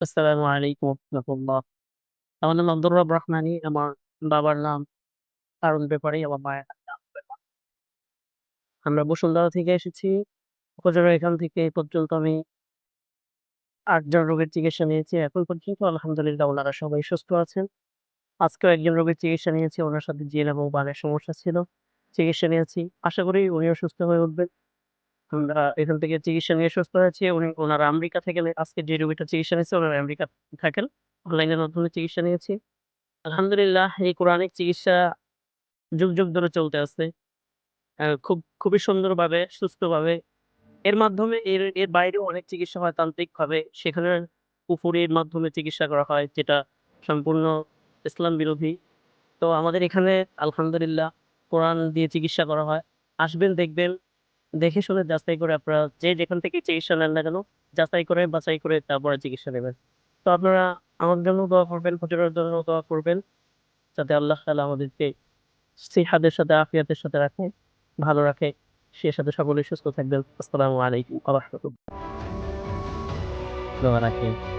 আসসালামু আলাইকুম রাহমাতুল্লাহ। আমার নাম আব্দুর রব রহমানী। আমার বাবার নাম হারুন ব্যাপারী, আমার মায়ের নাম আমরা বসুন্ধরা থেকে এসেছি। হুজুরের এখান থেকে পর্যন্ত আমি আটজন রোগের চিকিৎসা নিয়েছি। এখন পর্যন্ত আলহামদুলিল্লাহ উনারা সবাই সুস্থ আছেন। আজকেও একজন রোগের চিকিৎসা নিয়েছি। ওনার সাথে জিন এবং বানের সমস্যা ছিল। চিকিৎসা নিয়েছি। আশা করি উনিও সুস্থ হয়ে উঠবেন। এখান থেকে চিকিৎসা নিয়ে সুস্থ হয়েছি। উনি উনারা আমেরিকা থেকে আজকে যে রোগীটা চিকিৎসা নিয়েছে উনারা আমেরিকাতে থাকেন। অনলাইনের মাধ্যমে চিকিৎসা নিয়েছি। আলহামদুলিল্লাহ এই কোরআনিক চিকিৎসা যুগ, যুগ ধরে চলতে আছে। খুব খুবই সুন্দরভাবে সুস্থভাবে এর মাধ্যমে এর এর বাইরেও অনেক চিকিৎসা হয় তান্ত্রিকভাবে। সেখানে কুফুরির মাধ্যমে চিকিৎসা করা হয় যেটা সম্পূর্ণ ইসলাম বিরোধী। তো আমাদের এখানে আলহামদুলিল্লাহ কোরআন দিয়ে চিকিৎসা করা হয়। আসবেন দেখবেন, দেখে শুনে যাচাই করে আপনারা যে যেখান থেকে চিকিৎসা নেন না কেন, যাচাই করে বাছাই করে তারপরে চিকিৎসা নেবেন। তো আপনারা আমার জন্য দোয়া করবেন, হুজুরের জন্য দোয়া করবেন। যাতে আল্লাহ তাআলা আমাদেরকে সিহাতের সাথে আফিয়াতের সাথে রাখে, ভালো রাখে। সে সাথে সকলেই সুস্থ থাকবেন। আসসালামু আলাইকুম ওয়া রাহমাতুল্লাহ। দোয়া রাখি।